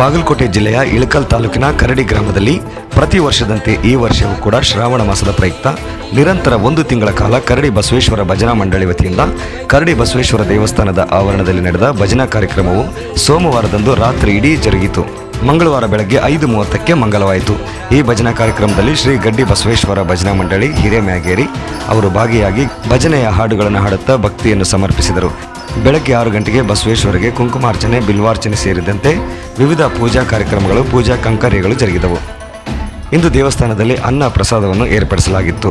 ಬಾಗಲಕೋಟೆ ಜಿಲ್ಲೆಯ ಇಳಕಲ್ ತಾಲೂಕಿನ ಕರಡಿ ಗ್ರಾಮದಲ್ಲಿ ಪ್ರತಿ ವರ್ಷದಂತೆ ಈ ವರ್ಷವೂ ಕೂಡ ಶ್ರಾವಣ ಮಾಸದ ಪ್ರಯುಕ್ತ ನಿರಂತರ ಒಂದು ತಿಂಗಳ ಕಾಲ ಕರಡಿ ಬಸವೇಶ್ವರ ಭಜನಾ ಮಂಡಳಿ ವತಿಯಿಂದ ಕರಡಿ ಬಸವೇಶ್ವರ ದೇವಸ್ಥಾನದ ಆವರಣದಲ್ಲಿ ನಡೆದ ಭಜನಾ ಕಾರ್ಯಕ್ರಮವು ಸೋಮವಾರದಂದು ರಾತ್ರಿ ಇಡೀ ಜರುಗಿತು. ಮಂಗಳವಾರ ಬೆಳಗ್ಗೆ ಐದು ಮೂವತ್ತಕ್ಕೆ ಮಂಗಲವಾಯಿತು. ಈ ಭಜನಾ ಕಾರ್ಯಕ್ರಮದಲ್ಲಿ ಶ್ರೀ ಗಡ್ಡಿ ಬಸವೇಶ್ವರ ಭಜನಾ ಮಂಡಳಿ ಹಿರೇಮ್ಯಾಗೇರಿ ಅವರು ಭಾಗಿಯಾಗಿ ಭಜನೆಯ ಹಾಡುಗಳನ್ನು ಹಾಡುತ್ತಾ ಭಕ್ತಿಯನ್ನು ಸಮರ್ಪಿಸಿದರು. ಬೆಳಗ್ಗೆ ಆರು ಗಂಟೆಗೆ ಬಸವೇಶ್ವರಿಗೆ ಕುಂಕುಮಾರ್ಚನೆ, ಬಿಲ್ವಾರ್ಚನೆ ಸೇರಿದಂತೆ ವಿವಿಧ ಪೂಜಾ ಕಾರ್ಯಕ್ರಮಗಳು, ಪೂಜಾ ಕಂಕರ್ಯಗಳು ಜರುಗಿದವು. ಇಂದು ದೇವಸ್ಥಾನದಲ್ಲಿ ಅನ್ನ ಪ್ರಸಾದವನ್ನು ಏರ್ಪಡಿಸಲಾಗಿತ್ತು.